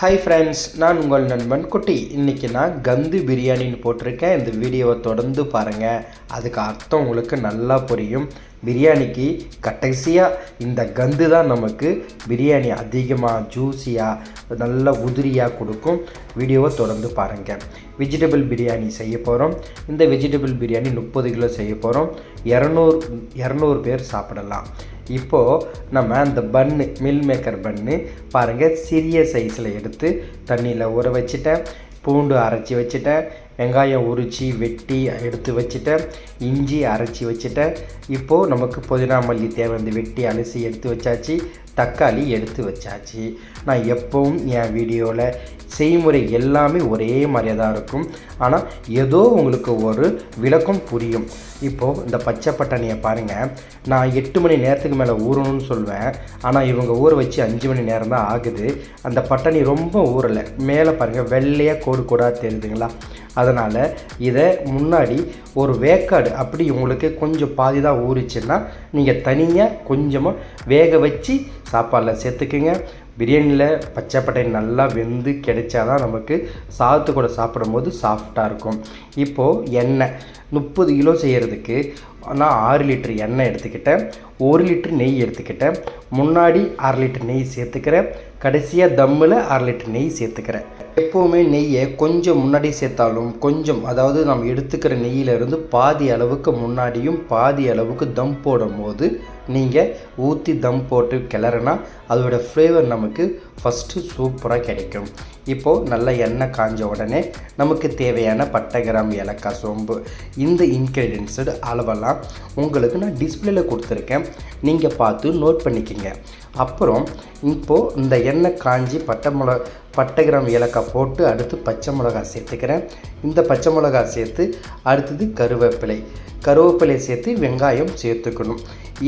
Hi friends நான் உங்கள் நண்பன் குட்டி. இன்றைக்கி நான் கந்து பிரியாணின்னு போட்டிருக்கேன். இந்த வீடியோவை தொடர்ந்து பாருங்கள் அதுக்கு அர்த்தம் உங்களுக்கு நல்லா புரியும். பிரியாணிக்கு கடைசியாக இந்த கந்து தான் நமக்கு பிரியாணி அதிகமாக ஜூஸியாக நல்ல உதிரியாக கொடுக்கும். வீடியோவை தொடர்ந்து பாருங்கள் வெஜிடபிள் பிரியாணி செய்ய போகிறோம் இந்த வெஜிடபிள் பிரியாணி முப்பது கிலோ செய்ய போகிறோம் இரநூறு இரநூறு பேர் சாப்பிடலாம். இப்போது நம்ம அந்த பன்னு மில் மேக்கர் பன்னு பாருங்கள் சிறிய சைஸில் எடுத்து தண்ணியில் ஊற வச்சுட்டேன். பூண்டு அரைச்சி வச்சுட்டேன். வெங்காயம் உரித்து வெட்டி எடுத்து வச்சுட்டேன். இஞ்சி அரைச்சி வச்சுட்டேன். இப்போது நமக்கு புதினா மல்லி தேவை வந்து வெட்டி அலசி எடுத்து வச்சாச்சு. தக்காளி எடுத்து வச்சாச்சு. நான் எப்பவும் என் வீடியோவில் செய்முறை எல்லாமே ஒரே மாதிரியாக தான் இருக்கும். ஆனால் ஏதோ உங்களுக்கு ஒரு விளக்கம் புரியும். இப்போது இந்த பச்சை பட்டாணியை பாருங்கள் நான் எட்டு மணி நேரத்துக்கு மேலே ஊறணும்னு சொல்வேன். ஆனால் இவங்க ஊற வச்சு அஞ்சு மணி நேரம் தான் ஆகுது. அந்த பட்டாணி ரொம்ப ஊறலை. மேலே பாருங்கள் வெள்ளையாக கோடு கோடாக தெரியுதுங்களா? அதனால் இதை முன்னாடி ஒரு வேக்காடு அப்படி உங்களுக்கு கொஞ்சம் பாதி தான் ஊறிச்சுன்னா நீங்கள் தனியாக கொஞ்சமாக வேக வச்சு சாப்பாடில் சேர்த்துக்குங்க. பிரியாணியில் பச்சை பட்டாணி நல்லா வெந்து கிடைச்சா தான் நமக்கு சாதத்து கூட சாப்பிடும்போது சாஃப்டாக இருக்கும். இப்போது எண்ணெய் முப்பது கிலோ செய்கிறதுக்கு நான் ஆறு லிட்டர் எண்ணெய் எடுத்துக்கிட்டேன். ஒரு லிட்டர் நெய் எடுத்துக்கிட்டேன். முன்னாடி அரை லிட்டர் நெய் சேர்த்துக்கிறேன். கடைசியாக தம்மில் அரை லிட்டர் நெய் சேர்த்துக்கிறேன். எப்போவுமே நெய்யை கொஞ்சம் முன்னாடி சேர்த்தாலும் கொஞ்சம் அதாவது நம்ம எடுத்துக்கிற நெய்யிலிருந்து பாதி அளவுக்கு முன்னாடியும் பாதி அளவுக்கு தம் போடும் போது நீங்கள் ஊற்றி தம் போட்டு கிளறுனா அதோட ஃப்ளேவர் நமக்கு ஃபஸ்ட்டு சூப்பராக கிடைக்கும். இப்போது நல்ல எண்ணெய் காஞ்ச உடனே நமக்கு தேவையான பட்டை கிராம் ஏலக்காய் சோம்பு இந்த இன்க்ரீடியன்ஸோட அளவெல்லாம் உங்களுக்கு நான் டிஸ்பிளேல கொடுத்துருக்கேன். நீங்கள் பார்த்து நோட் பண்ணிக்கோங்க. அப்புறம் இப்போது இந்த எண்ணெய் காஞ்சி பட்டை மிளகா பட்டை கிராம் ஏலக்காய் போட்டு அடுத்து பச்சை மிளகா சேர்த்துக்கிறேன். இந்த பச்சை மிளகா சேர்த்து அடுத்தது கருவேப்பிலை. கருவேப்பிலை சேர்த்து வெங்காயம் சேர்த்துக்கணும்.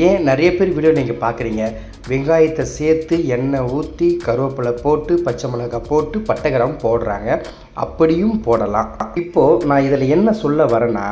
ஏன் நிறைய பேர் வீடியோ நீங்கள் பார்க்குறீங்க வெங்காயத்தை சேர்த்து எண்ணெய் ஊற்றி கருவேப்பிலை போட்டு பச்சை மிளகாய் போட்டு பட்டை கிராம் போடுறாங்க. அப்படியும் போடலாம். இப்போது நான் இதில் என்ன சொல்ல வரேன்னா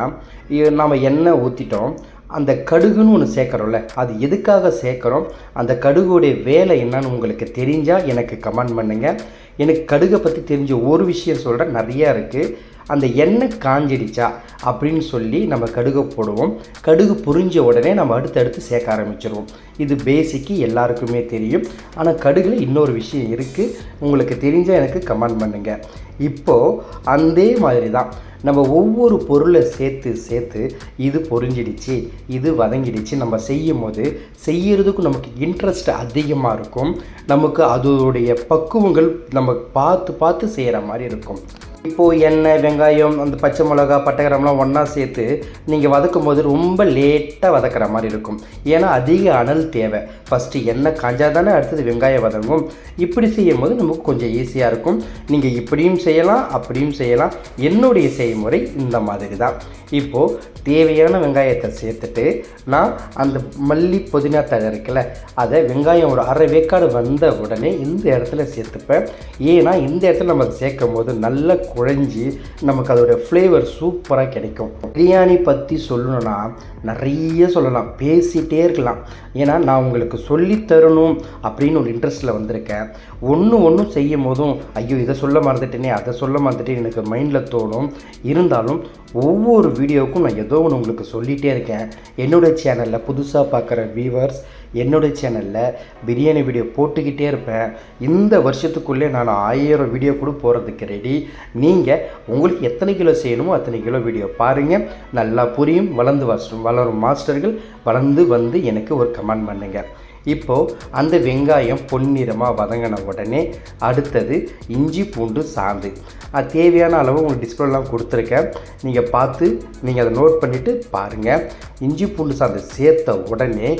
நம்ம நாம் எண்ணெய் ஊற்றிட்டோம் அந்த கடுகுன்னு ஒன்று சேர்க்குறோம்ல அது எதுக்காக சேர்க்குறோம்? அந்த கடுகுடைய வேலை என்னன்னு உங்களுக்கு தெரிஞ்சால் எனக்கு கமெண்ட் பண்ணுங்கள் எனக்கு கடுகை பற்றி தெரிஞ்ச ஒரு விஷயம் சொல்கிறேன் நிறையா இருக்குது அந்த எண்ணெய் காஞ்சிடுச்சா அப்படின்னு சொல்லி நம்ம கடுகு போடுவோம். கடுகு புரிஞ்ச உடனே நம்ம அடுத்தடுத்து சேர்க்க ஆரம்பிச்சிருவோம். இது பேசிக்கு எல்லாருக்குமே தெரியும். ஆனால் கடுகில் இன்னொரு விஷயம் இருக்குது உங்களுக்கு தெரிஞ்சால் எனக்கு கமெண்ட் பண்ணுங்கள் இப்போது அதே மாதிரி தான் நம்ம ஒவ்வொரு பொருளை சேர்த்து சேர்த்து இது பொறிஞ்சிடுச்சு இது வதங்கிடுச்சு. நம்ம செய்யும் போது செய்யறதுக்கும் நமக்கு இன்ட்ரெஸ்ட் அதிகமாக இருக்கும். நமக்கு அதோடைய பக்குவங்கள் நம்ம பார்த்து பார்த்து செய்கிற மாதிரி இருக்கும். இப்போது எண்ணெய் வெங்காயம் அந்த பச்சை மிளகா பட்டைகரம்லாம் ஒன்றா சேர்த்து நீங்கள் வதக்கும் போது ரொம்ப லேட்டாக வதக்குற மாதிரி இருக்கும். ஏன்னா அதிக அனல் தேவை. ஃபஸ்ட்டு எண்ணெய் காஞ்சால் தானே அடுத்தது வெங்காயம் வதங்கும். இப்படி செய்யும் போது நமக்கு கொஞ்சம் ஈஸியாக இருக்கும். நீங்கள் இப்படியும் செய்யலாம் அப்படியும் செய்யலாம். என்னுடைய செய்முறை இந்த மாதிரி தான். இப்போது தேவையான வெங்காயத்தை சேர்த்துட்டு நான் அந்த மல்லி புதினா தழை இருக்குல்ல அதை வெங்காயம் ஒரு அரை வேக்காடு வந்த உடனே இந்த இடத்துல சேர்த்துப்பேன். ஏன்னா இந்த இடத்துல நம்ம அதை சேர்க்கும் போது நல்ல குழஞ்சி நமக்கு அதோடய ஃப்ளேவர் சூப்பராக கிடைக்கும். பிரியாணி பற்றி சொல்லணும்னா நிறைய சொல்லலாம். பேசிகிட்டே இருக்கலாம். ஏன்னா நான் உங்களுக்கு சொல்லி தரணும் அப்படின்னு ஒரு இன்ட்ரெஸ்ட்டில் வந்திருக்கேன். ஒன்று ஒன்றும் செய்யும் போதும் ஐயோ இதை சொல்ல மறந்துட்டேனே அதை சொல்ல மறந்துட்டேன் எனக்கு மைண்டில் தோணும். இருந்தாலும் ஒவ்வொரு வீடியோவுக்கும் நான் ஏதோ ஒன்று உங்களுக்கு சொல்லிகிட்டே இருக்கேன். என்னோடய சேனலில் புதுசாக பார்க்குற வியூவர்ஸ் என்னுடைய சேனலில் பிரியாணி வீடியோ போட்டுக்கிட்டே இருப்பேன். இந்த வருஷத்துக்குள்ளே நான் ஆயிரம் வீடியோ கூட போகிறதுக்கு ரெடி நீங்கள் உங்களுக்கு எத்தனை கிலோ செய்யணுமோ அத்தனை கிலோ வீடியோ பாருங்கள் நல்லா புரியும் வளர்ந்து வளரும் மாஸ்டர்கள் வளர்ந்து வந்து எனக்கு ஒரு கமெண்ட் பண்ணுங்கள் இப்போது அந்த வெங்காயம் பொன்னிறமாக வதங்கின உடனே அடுத்தது இஞ்சி பூண்டு சாந்து. அது தேவையான அளவு உங்களுக்கு டிஸ்பிளேலாம் கொடுத்துருக்கேன். நீங்கள் பார்த்து நீங்கள் அதை நோட் பண்ணிவிட்டு பாருங்கள் இஞ்சி பூண்டு சாந்து சேர்த்த உடனே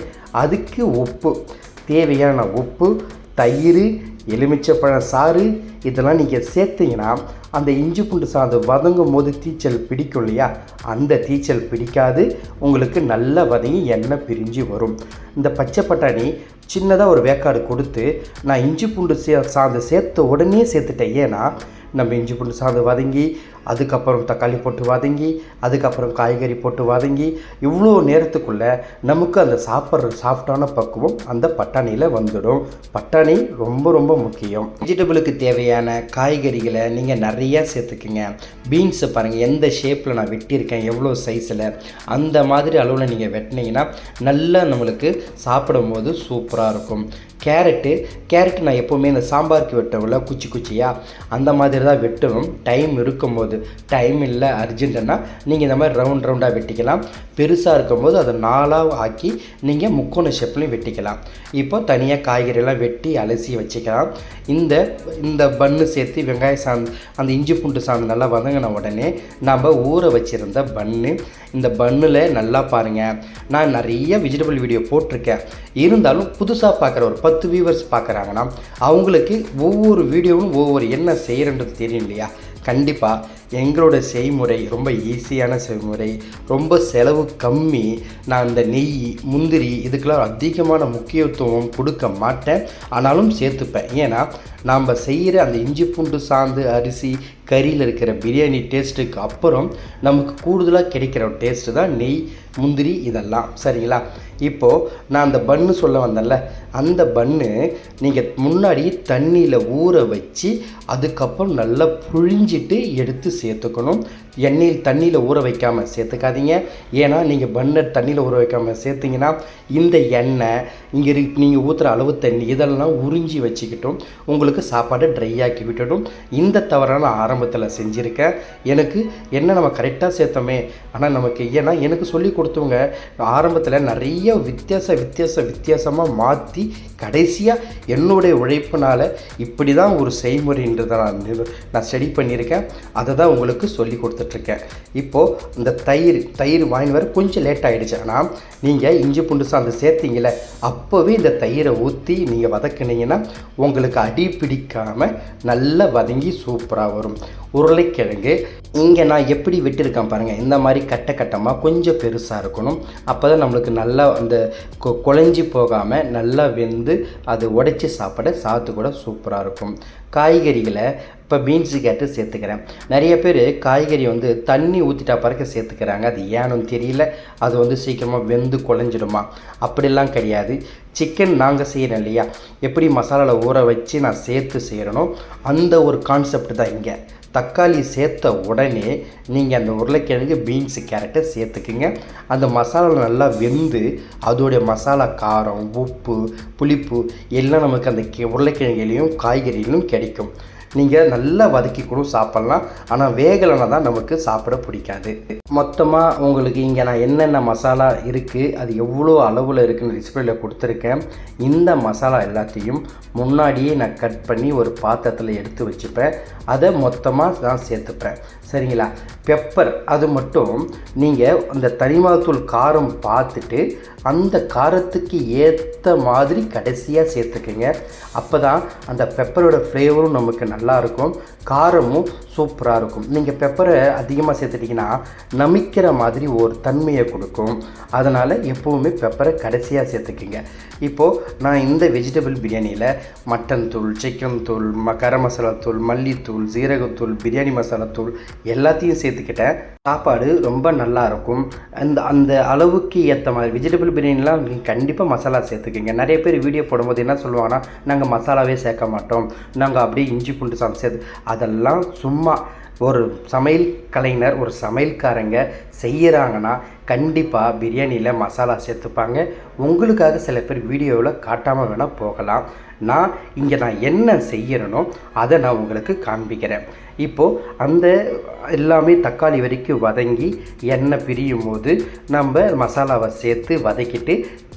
அதுக்கு உப்பு தேவையான உப்பு தயிர் எலுமிச்சப்பழ சாறு இதெல்லாம் நீங்கள் சேர்த்தீங்கன்னா அந்த இஞ்சி பூண்டு சாதம் வதங்கும் போது தீச்சல் பிடிக்கும் இல்லையா? அந்த தீச்சல் பிடிக்காது. உங்களுக்கு நல்ல வதங்கி எண்ணெய் பிரிஞ்சு வரும். இந்த பச்சை பட்டாணி சின்னதாக ஒரு வேக்காடு கொடுத்து நான் இஞ்சி பூண்டு சே சாதம் சேர்த்த உடனே சேர்த்துட்டேன். ஏன்னா நம்ம இஞ்சி பூண்டு சாதம் வதங்கி அதுக்கப்புறம் தக்காளி போட்டு வதங்கி அதுக்கப்புறம் காய்கறி போட்டு வதங்கி இவ்வளோ நேரத்துக்குள்ளே நமக்கு அந்த சாப்பிட்ற சாஃப்டான பக்குவம் அந்த பட்டாணியில் வந்துடும். பட்டாணி ரொம்ப ரொம்ப முக்கியம். வெஜிடபிளுக்கு தேவையான காய்கறிகளை நீங்கள் நிறையா சேர்த்துக்குங்க. பீன்ஸை பாருங்கள் எந்த ஷேப்பில் நான் வெட்டியிருக்கேன் எவ்வளோ சைஸில் அந்த மாதிரி அளவில் நீங்கள் வெட்டினீங்கன்னா நல்லா நம்மளுக்கு சாப்பிடும்போது சூப்பராக இருக்கும். கேரட்டு கேரட் நான் எப்போவுமே இந்த சாம்பாருக்கு வெட்டவில்ல குச்சி குச்சியாக அந்த மாதிரி தான் வெட்டணும். டைம் இருக்கும்போது டைம் இல்லை அர்ஜென்ட்டுன்னா நீங்கள் இந்த மாதிரி ரவுண்ட் ரவுண்டாக வெட்டிக்கலாம். பெருசாக இருக்கும்போது அதை நாளாக ஆக்கி நீங்கள் முக்கோண ஷேப்லையும் வெட்டிக்கலாம். இப்போ தனியாக காய்கறியெல்லாம் வெட்டி அலசி வச்சுக்கலாம். இந்த இந்த பன்னு சேர்த்து வெங்காய சாந்து அந்த இஞ்சி பூண்டு சாந்து நல்லா வதங்கின உடனே நம்ம ஊற வச்சுருந்த பன்னு இந்த பன்னில் நல்லா பாருங்கள் நான் நிறைய வெஜிடபிள் வீடியோ போட்டிருக்கேன். இருந்தாலும் புதுசாக பார்க்குற ஒரு பத்து வியூவர்ஸ் பார்க்குறாங்கன்னா அவங்களுக்கு ஒவ்வொரு வீடியோவும் ஒவ்வொரு என்ன செய்கிறன்றது தெரியும் இல்லையா? கண்டிப்பாக எங்களோட செய்முறை ரொம்ப ஈஸியான செய்முறை ரொம்ப செலவு கம்மி. நான் இந்த நெய் முந்திரி இதுக்கெல்லாம் அதிகமான முக்கியத்துவம் கொடுக்க மாட்டேன். ஆனாலும் சேர்த்துப்பேன். ஏன்னா நாம் செய்கிற அந்த இஞ்சி பூண்டு சாந்து அரிசி கறியில் இருக்கிற பிரியாணி டேஸ்ட்டுக்கு அப்புறம் நமக்கு கூடுதலாக கிடைக்கிற டேஸ்ட்டு தான் நெய் முந்திரி இதெல்லாம். சரிங்களா? இப்போது நான் அந்த பன்னு சொல்ல வந்தேன்ல. அந்த பன்னு நீங்கள் முன்னாடி தண்ணியில் ஊற வச்சு அதுக்கப்புறம் நல்லா புழிஞ்சிட்டு எடுத்து சேர்த்துக்கணும். எண்ணெயில் தண்ணியில் ஊற வைக்காமல் சேர்த்துக்காதீங்க. ஏன்னா நீங்கள் பன்னர் தண்ணியில் ஊற வைக்காமல் சேர்த்திங்கன்னா இந்த எண்ணெய் இங்கே இரு நீங்கள் ஊற்றுற அளவு தண்ணி இதெல்லாம் உறிஞ்சி வச்சுக்கிட்டும் உங்களுக்கு சாப்பாடு ட்ரை ஆக்கி விட்டுடும். இந்த தவறான ஆரம்பத்தில் செஞ்சுருக்கேன் எனக்கு என்ன நம்ம கரெக்டாக சேர்த்தோமே. ஆனால் நமக்கு ஏன்னா எனக்கு சொல்லி கொடுத்தவங்க ஆரம்பத்தில் நிறைய வித்தியாச வித்தியாச வித்தியாசமாக மாற்றி கடைசியாக என்னுடைய உழைப்பினால் இப்படி தான் ஒரு செய்முறைன்றதை நான் நான் ஸ்டடி பண்ணியிருக்கேன். அதை தான் உங்களுக்கு சொல்லி கொடுத்துட்ருக்கேன். இப்போது இந்த தயிர் தயிர் வாங்கி வர கொஞ்சம் லேட் ஆகிடுச்சு ஆனால் நீங்கள் இஞ்சி பூண்டு சாந்து சேர்த்தீங்களே அப்போவே இந்த தயிரை ஊற்றி நீங்கள் வதக்குனீங்கன்னா உங்களுக்கு அடி பிடிக்காமல் நல்லா வதங்கி சூப்பராக வரும். உருளைக்கிழங்கு இங்கே நான் எப்படி விட்டுருக்கேன் பாருங்கள் இந்த மாதிரி கட்ட கட்டமாக கொஞ்சம் பெருசாக இருக்கணும். அப்போ தான் நம்மளுக்கு நல்லா அந்த கொ- குழஞ்சி போகாமல் நல்லா வெந்து அது உடைச்சி சாப்பிட சாத்து கூட சூப்பராக இருக்கும். காய்கறிகளை இப்போ பீன்ஸு கேட்டு சேர்த்துக்கிறேன். நிறைய பேர் காய்கறி வந்து தண்ணி ஊற்றிட்டா பிறகு சேர்த்துக்கிறாங்க. அது ஏன்னு தெரியல. அது வந்து சீக்கிரமாக வெந்து குழஞ்சிடுமா? அப்படிலாம் கிடையாது. சிக்கன் நாங்கள் செய்கிறோம் இல்லையா? எப்படி மசாலாவில் ஊற வச்சு நான் சேர்த்து செய்கிறனோ அந்த ஒரு கான்செப்ட் தான் இங்கே. தக்காளி சேர்த்த உடனே நீங்கள் அந்த உருளைக்கிழங்கு பீன்ஸு கேரட்டை சேர்த்துக்குங்க. அந்த மசாலா நல்லா வெந்து அதோடைய மசாலா காரம் உப்பு புளிப்பு எல்லாம் நமக்கு அந்த உருளைக்கிழங்குலேயும் உருளைக்கிழங்குலையும் காய்கறியிலும் கிடைக்கும். நீங்கள் நல்லா வதக்கி கூட சாப்பிட்லாம். ஆனால் வேகலைன்னா தான் நமக்கு சாப்பிட பிடிக்காது. மொத்தமாக உங்களுக்கு இங்கே நான் என்னென்ன மசாலா இருக்குது அது எவ்வளோ அளவில் இருக்குன்னு டிஸ்பிளேல கொடுத்துருக்கேன். இந்த மசாலா எல்லாத்தையும் முன்னாடியே நான் கட் பண்ணி ஒரு பாத்திரத்தில் எடுத்து வச்சுப்பேன். அதை மொத்தமாக நான் சேர்த்துப்பேன். சரிங்களா? பெப்பர் அது மட்டும் நீங்கள் அந்த தனிமாத்தூள் காரம் பார்த்துட்டு அந்த காரத்துக்கு ஏற்ற மாதிரி கடைசியாக சேர்த்துக்குங்க. அப்போ தான் அந்த பெப்பரோட ஃப்ளேவரும் நமக்கு நல்லா இருக்கும். காரமும் சூப்பராக இருக்கும். நீங்கள் பெப்பரை அதிகமாக சேர்த்துட்டிங்கன்னா நமிக்கிற மாதிரி ஒரு தன்மையை கொடுக்கும். அதனால் எப்போவுமே பெப்பரை கடைசியாக சேர்த்துக்குங்க. இப்போது நான் இந்த வெஜிடபிள் பிரியாணியில் மட்டன் தூள் சிக்கன் தூள் ம கரம் மசாலா தூள் மல்லித்தூள் ஜீரகத்தூள் பிரியாணி மசாலா தூள் எல்லாத்தையும் சேர்த்துக்கிட்டேன். சாப்பாடு ரொம்ப நல்லா இருக்கும். அந்த அந்த அளவுக்கு ஏற்ற மாதிரி வெஜிடபிள் பிரியாணிலாம் நீங்கள் கண்டிப்பாக மசாலா சேர்த்துக்குங்க. நிறைய பேர் வீடியோ போடும்போது என்ன சொல்லுவாங்கன்னா நாங்கள் மசாலாவே சேர்க்க மாட்டோம். நாங்கள் அப்படியே இஞ்சி பூண்டு சாந்து சேர்த்து அதெல்லாம் சும்மா ஒரு சமையல் கலைஞர் ஒரு சமையல்காரங்க செய்கிறாங்கன்னா கண்டிப்பாக பிரியாணியில் மசாலா சேர்த்துப்பாங்க. உங்களுக்காக சில பேர் வீடியோவில் காட்டாமல் வேணால் போகலாம். நான் இங்கே நான் என்ன செய்யணும் அதை நான் உங்களுக்கு காண்பிக்கிறேன். இப்போது அந்த எல்லாமே தக்காளி வரைக்கும் வதங்கி எண்ணெய் பிரியும் போது நம்ம மசாலாவை சேர்த்து வதக்கிட்டு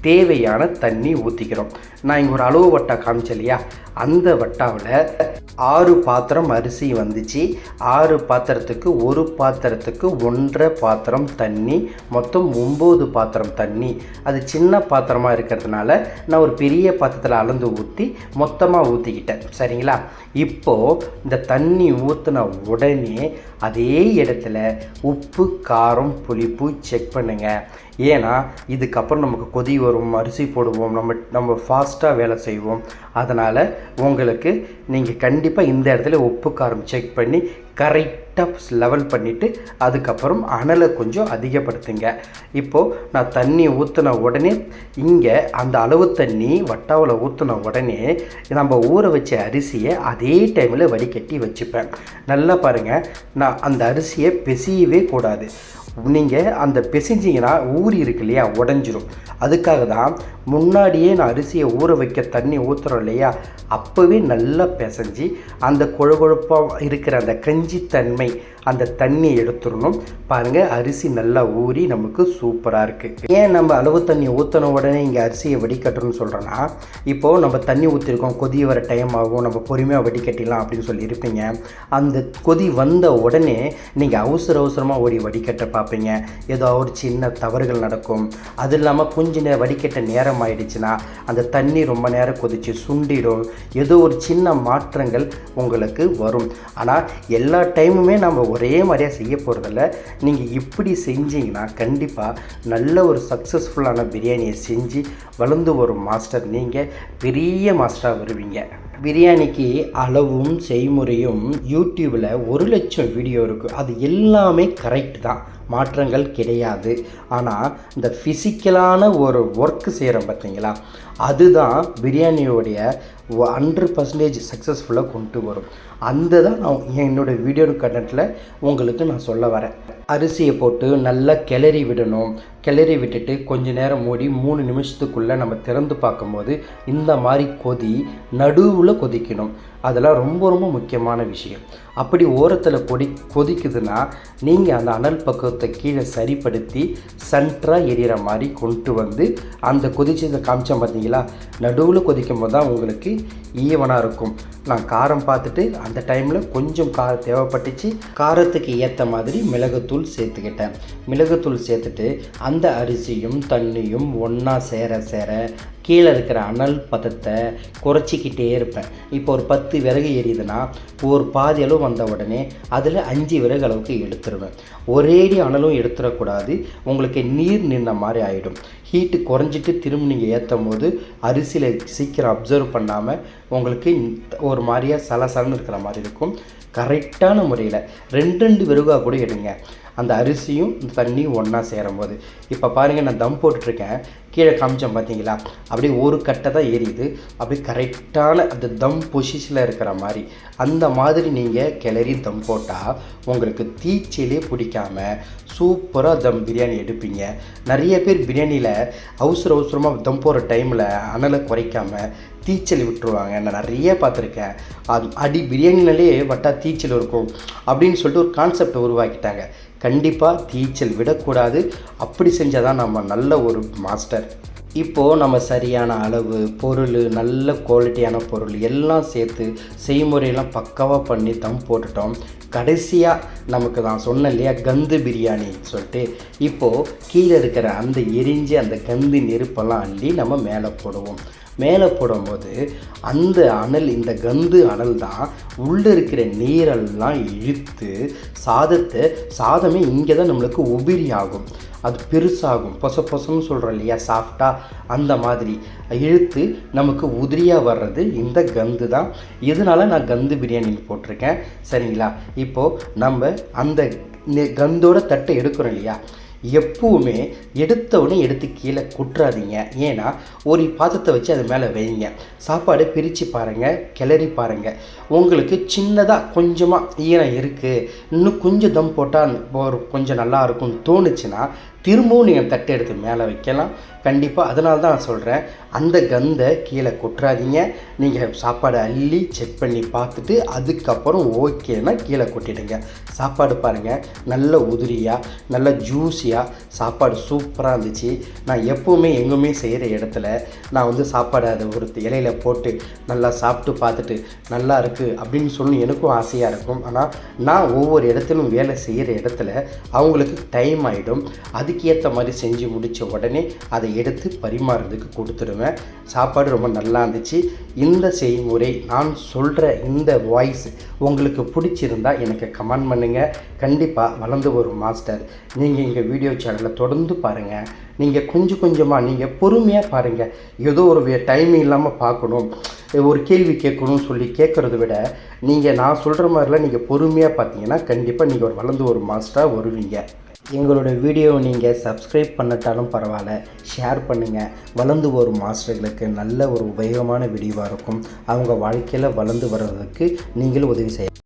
தேவையான தண்ணி ஊற்றிக்கிறோம் நான் இங்கே ஒரு அளவு வட்டா காமிச்சேன் இல்லையா? அந்த வட்டாவில் ஆறு பாத்திரம் அரிசி வந்துச்சு. ஆறு பாத்திரத்துக்கு ஒரு பாத்திரத்துக்கு ஒன்றரை பாத்திரம் தண்ணி மொத்தம் ஒம்பது பாத்திரம் தண்ணி. அது சின்ன பாத்திரமாக இருக்கிறதுனால நான் ஒரு பெரிய பாத்திரத்தில் அளந்து ஊற்றி மொத்தமாக ஊற்றிக்கிட்டேன் சரிங்களா? இப்போது இந்த தண்ணி ஊற்றின உடனே அதே இடத்துல உப்பு காரம் புளிப்பு செக் பண்ணுங்கள் ஏன்னா இதுக்கப்புறம் நமக்கு கொதி வரும் அரிசி போடுவோம் நம்ம நம்ம ஃபாஸ்ட்டாக வேலை செய்வோம். அதனால் உங்களுக்கு நீங்கள் கண்டிப்பாக இந்த இடத்துல உப்பு காரம் செக் பண்ணி கரெக்ட் டப்ஸ் லெவல் பண்ணிவிட்டு அதுக்கப்புறம் அனலை கொஞ்சம் அதிகப்படுத்துங்க. இப்போது நான் தண்ணி ஊற்றின உடனே இங்கே அந்த அளவு தண்ணி வட்டாவில் ஊற்றின உடனே நம்ம ஊற வச்ச அரிசியை அதே டைமில் வடிகட்டி வச்சுப்பேன். நல்லா பாருங்கள் நான் அந்த அரிசியை பிசையவே கூடாது. நீங்கள் அந்த பிசைஞ்சிங்கன்னா ஊறி இருக்கு இல்லையா உடஞ்சிரும். அதுக்காக தான் முன்னாடியே நான் அரிசியை ஊற வைக்க தண்ணி ஊற்றுறோம் இல்லையா அப்போவே நல்லா பிசைஞ்சு அந்த கொழுகொழுப்பாக இருக்கிற அந்த கஞ்சித்தன்மை அந்த தண்ணியை எடுத்துடணும். பாருங்கள் அரிசி நல்லா ஊறி நமக்கு சூப்பராக இருக்குது ஏன் நம்ம அளவு தண்ணி ஊற்றின உடனே இங்கே அரிசியை வடிகட்டுறோம்னு சொல்கிறோன்னா இப்போது நம்ம தண்ணி ஊற்றிருக்கோம் கொதி வர டைம் ஆகும் நம்ம பொறுமையாக வடிகட்டிடலாம் அப்படின்னு சொல்லி இருப்பீங்க. அந்த கொதி வந்த உடனே நீங்கள் அவசர அவசரமாக ஓடி வடிகட்ட பார்ப்பீங்க. ஏதோ ஒரு சின்ன தவறுகள் நடக்கும். அது இல்லாமல் கொஞ்ச நேரம் வடிகட்ட நேரம் ஆயிடுச்சுன்னா அந்த தண்ணி ரொம்ப நேரம் கொதிச்சு சுண்டிடும். ஏதோ ஒரு சின்ன மாற்றங்கள் உங்களுக்கு வரும். ஆனால் எல்லா டைமுமே நம்ம ஒரே மாதிரியாக செய்ய போகிறதில்ல நீங்கள் இப்படி செஞ்சீங்கன்னா கண்டிப்பாக நல்ல ஒரு சக்ஸஸ்ஃபுல்லான பிரியாணியை செஞ்சு வளர்ந்து வரும் மாஸ்டர் நீங்கள் பெரிய மாஸ்டராக வருவீங்க. பிரியாணிக்கு அளவும் செய்முறையும் யூடியூப்பில் ஒரு லட்சம் வீடியோ இருக்குது அது எல்லாமே கரெக்ட் தான். மாற்றங்கள் கிடையாது. ஆனால் இந்த ஃபிசிக்கலான ஒரு ஒர்க்கு செய்கிறோம் பார்த்தீங்களா அதுதான் பிரியாணியோடைய ஹண்ட்ரட் பர்சன்டேஜ் சக்ஸஸ்ஃபுல்லாக கொண்டு வரும். அந்த தான் நான் என்னோடய வீடியோ கண்டென்ட்டில் உங்களுக்கு நான் சொல்ல வரேன். அரிசியை போட்டு நல்லா கிளறி விடணும். கிளறி விட்டுட்டு கொஞ்ச நேரம் மூடி மூணு நிமிஷத்துக்குள்ளே நம்ம திறந்து பார்க்கும்போது இந்த மாதிரி கொதி நடுவில் கொதிக்கணும். அதெல்லாம் ரொம்ப ரொம்ப முக்கியமான விஷயம். அப்படி ஓரத்தில் கொடி கொதிக்குதுன்னா நீங்கள் அந்த அனல் பக்கத்தை கீழே சரிப்படுத்தி சென்டராக எரியிற மாதிரி கொண்டு வந்து அந்த கொதிச்சதை காமிச்சோம் பார்த்தீங்களா நடுவில் கொதிக்கும் போது தான் உங்களுக்கு ஈவனாக இருக்கும். நான் காரம் பார்த்துட்டு அந்த டைமில் கொஞ்சம் காரம் தேவைப்பட்டுச்சு. காரத்துக்கு ஏற்ற மாதிரி மிளகுத்தூள் சேர்த்துக்கிட்டேன். மிளகுத்தூள் சேர்த்துட்டு அந்த அரிசியும் தண்ணியும் ஒன்றா சேர சேர கீழே இருக்கிற அனல் பதத்தை குறைச்சிக்கிட்டே இருப்பேன். இப்போ ஒரு பத்து விறகு எரியுதுன்னா ஒரு பாதி அளவு வந்த உடனே அதில் அஞ்சு விறகு அளவுக்கு எடுத்துருவேன். ஒரேடி அனலும் எடுத்துடக்கூடாது உங்களுக்கு நீர் நின்ன மாதிரி ஆகிடும் ஹீட்டு குறைஞ்சிட்டு திரும்ப நீங்கள் ஏற்றும் போது அரிசியில் சீக்கிரம் அப்சர்வ் பண்ணாமல் உங்களுக்கு ஒரு மாதிரியாக சலசலன்னு இருக்கிற மாதிரி இருக்கும். கரெக்டான முறையில் ரெண்டு ரெண்டு விறகாக கூட எடுங்க. அந்த அரிசியும் தண்ணியும் ஒன்றா சேரும் போது இப்போ பாருங்கள் நான் தம் போட்டுட்ருக்கேன். கீழே காமிச்சோம் பார்த்தீங்களா அப்படியே ஒரு கட்டை தான் எரியுது அப்படியே கரெக்டான அந்த தம் பொசிஷனில் இருக்கிற மாதிரி. அந்த மாதிரி நீங்கள் கிளறி தம் போட்டால் உங்களுக்கு தீச்சிலே பிடிக்காம சூப்பராக தம் பிரியாணி எடுப்பீங்க. நிறைய பேர் பிரியாணியில் அவசர அவசரமாக தம் போகிற டைமில் அனலை குறைக்காம தீச்சல் விட்டுருவாங்க. நான் நிறைய பார்த்துருக்கேன். அது அடி பிரியாணினாலே வட்டா தீச்சல் இருக்கும் அப்படின்னு சொல்லிட்டு ஒரு கான்செப்டை உருவாக்கிட்டாங்க. கண்டிப்பாக தீச்சல் விடக்கூடாது. அப்படி செஞ்சால் தான் நம்ம நல்ல ஒரு மாஸ்டர். இப்போது நம்ம சரியான அளவு பொருள் நல்ல குவாலிட்டியான பொருள் எல்லாம் சேர்த்து செய்முறையெல்லாம் பக்காவாக பண்ணி தம் போட்டுட்டோம். கடைசியாக நமக்கு நான் சொன்னேன் இல்லையா கந்து பிரியாணி சொல்லிட்டு. இப்போது கீழே இருக்கிற அந்த எரிஞ்சு அந்த கந்து நெருப்பெல்லாம் அள்ளி நம்ம மேலே போடுவோம். மேலே போடும்போது அந்த அனல் இந்த கந்து அனல் தான் உள்ளே இருக்கிற நீரெல்லாம் இழுத்து சாதத்தை சாதமே இங்கே தான் நம்மளுக்கு உபிரி ஆகும். அது பெருசாகும். பொச பொசன்னு சொல்கிறோம் இல்லையா? சாஃப்டாக அந்த மாதிரி. இழுத்து நமக்கு உதிரியாக வர்றது இந்த கந்து தான். இதனால் நான் கந்து பிரியாணியில் போட்டிருக்கேன்? சரிங்களா? இப்போது நம்ம அந்த கந்தோட தட்டை எடுக்கிறோம் இல்லையா? எப்பவுமே எடுத்தவுடனே எடுத்து கீழே குட்டுறாதீங்க. ஏன்னா ஒரு பாத்திரத்தை வச்சு அது மேலே வைங்க. சாப்பாடு பிரித்து பாருங்கள் கிளறி பாருங்கள் உங்களுக்கு சின்னதாக கொஞ்சமாக ஈரம் இருக்குது இன்னும் கொஞ்சம் தம் போட்டால் ஒரு கொஞ்சம் நல்லா இருக்கும்னு தோணுச்சுன்னா திரும்பவும் நீங்கள் தட்டை எடுத்து மேலே வைக்கலாம். கண்டிப்பாக அதனால தான் நான் சொல்கிறேன் அந்த கந்தை கீழே கொட்டுறாதீங்க. நீங்கள் சாப்பாடு அள்ளி செக் பண்ணி பார்த்துட்டு அதுக்கப்புறம் ஓகேனா கீழே கொட்டிடுங்க. சாப்பாடு பாருங்கள் நல்ல உதிரியாக நல்ல ஜூஸியாக சாப்பாடு சூப்பராக இருந்துச்சு. நான் எப்போவுமே எங்குமே செய்கிற இடத்துல நான் வந்து சாப்பாடு அதை ஒரு இலையில போட்டு நல்லா சாப்பிட்டு பார்த்துட்டு நல்லா இருக்குது அப்படின்னு சொல்லி எனக்கும் ஆசையாக இருக்கும். ஆனால் நான் ஒவ்வொரு இடத்துலையும் வேலை செய்கிற இடத்துல அவங்களுக்கு டைம் ஆகிடும் அது அதுக்கேற்ற மாதிரி செஞ்சு முடித்த உடனே அதை எடுத்து பரிமாறுறதுக்கு கொடுத்துடுவேன். சாப்பாடு ரொம்ப நல்லா இருந்துச்சு. இந்த செய்முறை நான் சொல்கிற இந்த வாய்ஸ் உங்களுக்கு பிடிச்சிருந்தா எனக்கு கமெண்ட் பண்ணுங்கள் கண்டிப்பாக வளர்ந்து வரும் மாஸ்டர். நீங்கள் எங்கள் வீடியோ சேனலை தொடர்ந்து பாருங்கள் நீங்கள் கொஞ்சம் கொஞ்சமாக நீங்கள் பொறுமையாக பாருங்கள் ஏதோ ஒரு டைம் இல்லாமல் பார்க்கணும். ஒரு கேள்வி கேட்கணும்னு சொல்லி கேட்குறத விட நீங்கள் நான் சொல்கிற மாதிரிலாம் நீங்கள் பொறுமையாக பார்த்தீங்கன்னா கண்டிப்பாக நீங்கள் ஒரு வளர்ந்து ஒரு மாஸ்டராக வருவீங்க. எங்களோட வீடியோவை நீங்கள் சப்ஸ்கிரைப் பண்ணிட்டாலும் பரவாயில்ல ஷேர் பண்ணுங்கள் வளர்ந்து வரும் மாஸ்டர்களுக்கு நல்ல ஒரு உபயோகமான வீடியோவாக இருக்கும். அவங்க வாழ்க்கையில் வளர்ந்து வர்றதுக்கு நீங்களும் உதவி செய்ய